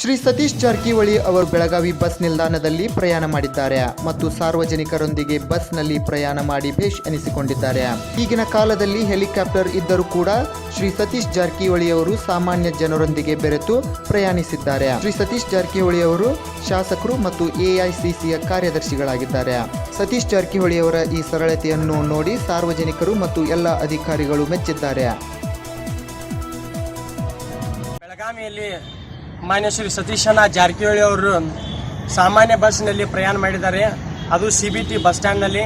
ಶ್ರೀ ಸತೀಶ್ ಜಾರಕಿಹೊಳಿ ಅವರು ಬೆಳಗಾವಿ ಬಸ್ ನಿಲ್ದಾಣದಲ್ಲಿ ಪ್ರಯಾಣ ಮಾಡಿದ್ದಾರೆ ಮತ್ತು ಸಾರ್ವಜನಿಕರೊಂದಿಗೆ ಬಸ್ನಲ್ಲಿ ಪ್ರಯಾಣ ಮಾಡಿ ಭೇಷ್ ಎನಿಸಿಕೊಂಡಿದ್ದಾರೆ. ಈಗಿನ ಕಾಲದಲ್ಲಿ ಹೆಲಿಕಾಪ್ಟರ್ ಇದ್ದರೂ ಕೂಡ ಶ್ರೀ ಸತೀಶ್ ಜಾರಕಿಹೊಳಿ ಅವರು ಸಾಮಾನ್ಯ ಜನರೊಂದಿಗೆ ಬೆರೆತು ಪ್ರಯಾಣಿಸಿದ್ದಾರೆ. ಶ್ರೀ ಸತೀಶ್ ಜಾರಕಿಹೊಳಿ ಅವರು ಶಾಸಕರು ಮತ್ತು ಎಐಸಿಸಿಯ ಕಾರ್ಯದರ್ಶಿಗಳಾಗಿದ್ದಾರೆ. ಸತೀಶ್ ಜಾರಕಿಹೊಳಿ ಅವರ ಈ ಸರಳತೆಯನ್ನು ನೋಡಿ ಸಾರ್ವಜನಿಕರು ಮತ್ತು ಎಲ್ಲ ಅಧಿಕಾರಿಗಳು ಮೆಚ್ಚಿದ್ದಾರೆ. ಮಾನ್ಯ ಶ್ರೀ ಸತೀಶಣ್ಣ ಜಾರಕಿಹೊಳಿ ಅವರು ಸಾಮಾನ್ಯ ಬಸ್ನಲ್ಲಿ ಪ್ರಯಾಣ ಮಾಡಿದ್ದಾರೆ. ಅದು ಸಿ ಬಿ ಟಿ ಬಸ್ ಸ್ಟ್ಯಾಂಡ್ನಲ್ಲಿ.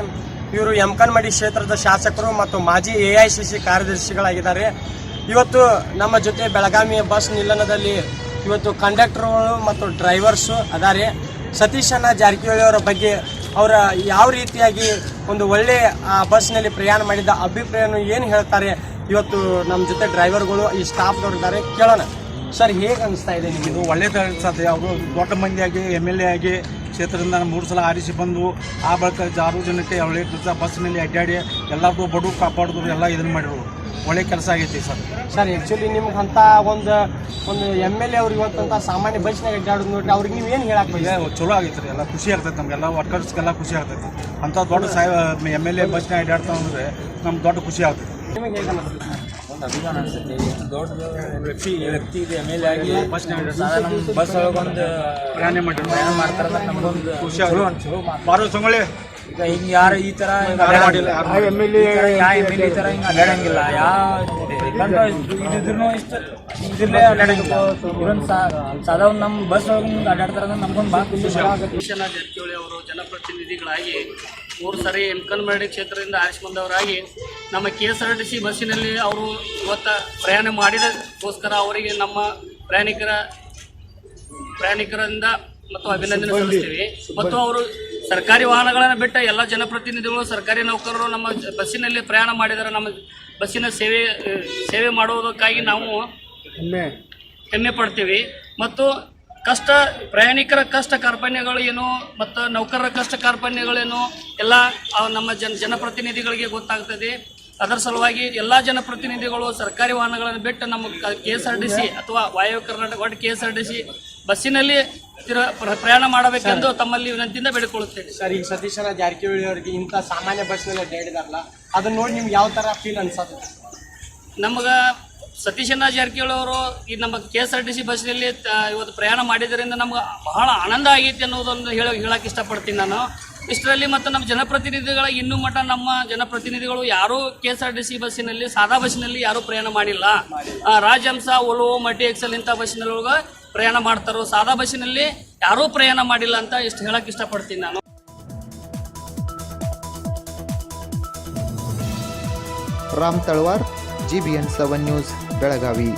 ಇವರು ಯಮಕನ್ಮಡಿ ಕ್ಷೇತ್ರದ ಶಾಸಕರು ಮತ್ತು ಮಾಜಿ ಎ ಐ ಸಿ ಸಿ ಕಾರ್ಯದರ್ಶಿಗಳಾಗಿದ್ದಾರೆ. ಇವತ್ತು ನಮ್ಮ ಜೊತೆ ಬೆಳಗಾವಿ ಬಸ್ ನಿಲ್ದಾಣದಲ್ಲಿ ಇವತ್ತು ಕಂಡಕ್ಟರ್ಗಳು ಮತ್ತು ಡ್ರೈವರ್ಸು ಅದಾರೆ. ಸತೀಶಣ್ಣ ಜಾರಕಿಹೊಳಿ ಅವರ ಬಗ್ಗೆ ಅವರ ಯಾವ ರೀತಿಯಾಗಿ ಒಂದು ಒಳ್ಳೆ, ಆ, ಬಸ್ನಲ್ಲಿ ಪ್ರಯಾಣ ಮಾಡಿದ ಅಭಿಪ್ರಾಯವನ್ನು ಏನು ಹೇಳ್ತಾರೆ ಇವತ್ತು ನಮ್ಮ ಜೊತೆ ಡ್ರೈವರ್ಗಳು, ಈ ಸ್ಟಾಫ್ದವ್ರು ಇದ್ದಾರೆ. ಕೇಳೋಣ. ಸರ್ ಹೇಗೆ ಅನಿಸ್ತಾ ಇದೆ ನಿಮಗೆ? ಇದು ಒಳ್ಳೆಯದು ಅನ್ಸುತ್ತೆ. ಅವರು ದೊಡ್ಡ ಮಂದಿಯಾಗಿ ಎಂ ಎಲ್ ಎ ಆಗಿ ಕ್ಷೇತ್ರದಿಂದ ಮೂರು ಸಲ ಆರಿಸಿ ಬಂದು ಆ ಬಳಿಕ ಸಾರ್ವಜನಿಕ ಒಳ್ಳೆ ಕೆಲಸ ಬಸ್ನಲ್ಲಿ ಅಡ್ಡಾಡಿ ಎಲ್ಲರಿಗೂ ಬಡವ್ರು ಕಾಪಾಡಿದ್ರು ಎಲ್ಲ ಇದನ್ನು ಮಾಡಿದ್ರು ಒಳ್ಳೆ ಕೆಲಸ ಆಗೈತಿ ಸರ್. ಸರ್ ಆ್ಯಕ್ಚುಲಿ ನಿಮ್ಗೆ ಅಂತ ಒಂದು ಒಂದು ಎಂ ಎಲ್ ಎ ಅವ್ರು ಇವತ್ತಂತ ಸಾಮಾನ್ಯ ಬಸ್ನಾಗ ಅಡ್ಡಾಡೋದು ನೋಡ್ರಿ ಅವ್ರಿಗೆ ನೀವು ಏನು ಹೇಳಕ್ಕೆ ಚಲೋ ಆಗೈತೆ ರೀ ಎಲ್ಲ ಖುಷಿ ಆಗ್ತೈತೆ ನಮಗೆಲ್ಲ ವರ್ಕರ್ಸ್ಗೆಲ್ಲ ಖುಷಿ ಆಗ್ತೈತೆ ಅಂಥ ದೊಡ್ಡ ಸಾಹೇಬ್ ಎಂ ಎಲ್ ಎ ಬಸ್ನಾಗ ಅಡ್ಡಾಡ್ತಾ ಅಂದ್ರೆ ನಮ್ಗೆ ದೊಡ್ಡ ಖುಷಿ ಆಗ್ತೈತೆ. ನಿಮಗೆ ಹೇಗೆ ಅನಿಸ್ತದೆ ಒಂದು ಅಭಿಮಾನ ಎಷ್ಟು ದೊಡ್ಡ ವ್ಯಕ್ತಿ ವ್ಯಕ್ತಿ ಇದೆ ಎಂ ಎಲ್ ಎ ಆಗಿ ನಮ್ಮ ಬಸ್ ಒಳಗೊಂದು ಪ್ರಯಾಣ ಮಾಡಿ ಪ್ರಯಾಣ ಮಾಡ್ತಾರಲ್ಲ ನಮಗೊಂದು ಖುಷಿ ಚಲೋ ಆಗುತ್ತೆ. ಚಲೋ ಮಾತು. ಬಾರೋ ಸಂಗೊಳ್ಳಿ ಈಗ ಹಿಂಗ್ ಯಾರು ಈ ತರ ಮಾಡಿಲ್ಲ, ಯಾರು ಅಡ್ಡಾಡಂಗಿಲ್ಲ. ಈ ತರ ಯಾ ಎಂ ಎಲ್ ಎ ಈ ತರ ಹಿಂಗ್ ಅಡ್ಡಾಡಂಗಿಲ್ಲ. ಯಾ ಇದಿದ್ರು ಇಷ್ಟ ಇದ್ರಲ್ಲೇ ಅಡ್ಡಾಡಂಗಿಲ್ಲ. ಸಾದಾ ಒಂದ್ ನಮ್ಮ ಬಸ್ ಒಳಗೆ ಅಡ್ಡಾಡ್ತಾರ ನಮ್ಗೊಂದು ಭಾಳ ಖುಷಿ ಜಾರಕಿಹೊಳಿ ಅವರು ಜನಪ್ರತಿನಿಧಿಗಳಾಗಿ ಮೂರು ಸಾರಿ ಎಮ್ಕನ್ಮರಡಿ ಕ್ಷೇತ್ರದಿಂದ ಆರಿಸಿಕೊಂಡವರಾಗಿ ನಮ್ಮ K S R T C ಬಸ್ಸಿನಲ್ಲಿ ಅವರು ಇವತ್ತ ಪ್ರಯಾಣ ಮಾಡಿದಕ್ಕೋಸ್ಕರ ಅವರಿಗೆ ನಮ್ಮ ಪ್ರಯಾಣಿಕರ ಪ್ರಯಾಣಿಕರಿಂದ ಮತ್ತು ಅಭಿನಂದನೆ ಸಲ್ಲಿಸ್ತೀವಿ. ಮತ್ತು ಅವರು ಸರ್ಕಾರಿ ವಾಹನಗಳನ್ನು ಬಿಟ್ಟ ಎಲ್ಲ ಜನಪ್ರತಿನಿಧಿಗಳು ಸರ್ಕಾರಿ ನೌಕರರು ನಮ್ಮ ಬಸ್ಸಿನಲ್ಲಿ ಪ್ರಯಾಣ ಮಾಡಿದರೆ ನಮ್ಮ ಬಸ್ಸಿನ ಸೇವೆ ಸೇವೆ ಮಾಡುವುದಕ್ಕಾಗಿ ನಾವು ಹೆಮ್ಮೆ ಪಡ್ತೀವಿ. ಮತ್ತು ಕಷ್ಟ ಪ್ರಯಾಣಿಕರ ಕಷ್ಟ ಕಾರ್ಪಣ್ಯಗಳು ಏನು ಮತ್ತು ನೌಕರರ ಕಷ್ಟ ಕಾರ್ಪಣ್ಯಗಳೇನು ಎಲ್ಲ ನಮ್ಮ ಜನ ಜನಪ್ರತಿನಿಧಿಗಳಿಗೆ ಗೊತ್ತಾಗ್ತದೆ. ಅದರ ಸಲುವಾಗಿ ಎಲ್ಲ ಜನಪ್ರತಿನಿಧಿಗಳು ಸರ್ಕಾರಿ ವಾಹನಗಳನ್ನು ಬಿಟ್ಟು ನಮ್ಮ K S R T C ಅಥವಾ ವಾಯು ಕರ್ನಾಟಕ ಒಟ್ಟು K S R T C ಬಸ್ಸಿನಲ್ಲಿ ಪ್ರಯಾಣ ಮಾಡಬೇಕೆಂದು ತಮ್ಮಲ್ಲಿ ವಿನಂತಿಯಿಂದ ಬೇಡಿಕೊಳ್ಳುತ್ತೇನೆ ಸರ್ ಈಗ ಸತೀಶಣ್ಣ ಜಾರಕಿಹೊಳಿ ಅವರಿಗೆ ಇಂಥ ಸಾಮಾನ್ಯ ಬಸ್ನಲ್ಲಿ ಅಡ್ಡಾಡಿದಾರಲ್ಲ ಅದನ್ನ ನೋಡಿ ನಿಮ್ಗೆ ಯಾವ ಥರ ಫೀಲ್ ಅನ್ಸತ್ತೆ? ನಮಗೆ ಸತೀಶಣ್ಣ ಜಾರಕಿಹೊಳಿ ಅವರು ಈ ನಮ್ಮ K S R T C ಬಸ್ನಲ್ಲಿ ಇವತ್ತು ಪ್ರಯಾಣ ಮಾಡಿದ್ದರಿಂದ ನಮ್ಗೆ ಬಹಳ ಆನಂದ ಆಗೈತಿ ಅನ್ನೋದೊಂದು ಹೇಳ ಹೇಳಕ್ಕೆ ಇಷ್ಟಪಡ್ತೀನಿ ನಾನು. ಇಷ್ಟರಲ್ಲಿ ಮತ್ತು ನಮ್ಮ ಜನಪ್ರತಿನಿಧಿಗಳ ಇನ್ನೂ ಮಟ್ಟ ನಮ್ಮ ಜನಪ್ರತಿನಿಧಿಗಳು ಯಾರೂ K S R T C ಬಸ್ಸಿನಲ್ಲಿ, ಸಾದಾ ಬಸ್ಸಿನಲ್ಲಿ ಯಾರೂ ಪ್ರಯಾಣ ಮಾಡಿಲ್ಲ. ರಾಜಹಂಸ ಒಲೋ ಮಟಿ ಎಕ್ಸೆಲ್ ಇಂಥ ಬಸ್ಸಿನೊಳಗೆ ಪ್ರಯಾಣ ಮಾಡ್ತಾರೋ, ಸಾದಾ ಬಸ್ಸಿನಲ್ಲಿ ಯಾರೂ ಪ್ರಯಾಣ ಮಾಡಿಲ್ಲ ಅಂತ ಇಷ್ಟು ಹೇಳಕ್ಕೆ ಇಷ್ಟಪಡ್ತೀನಿ ನಾನು. Ram Talwar G B N seven news Belagavi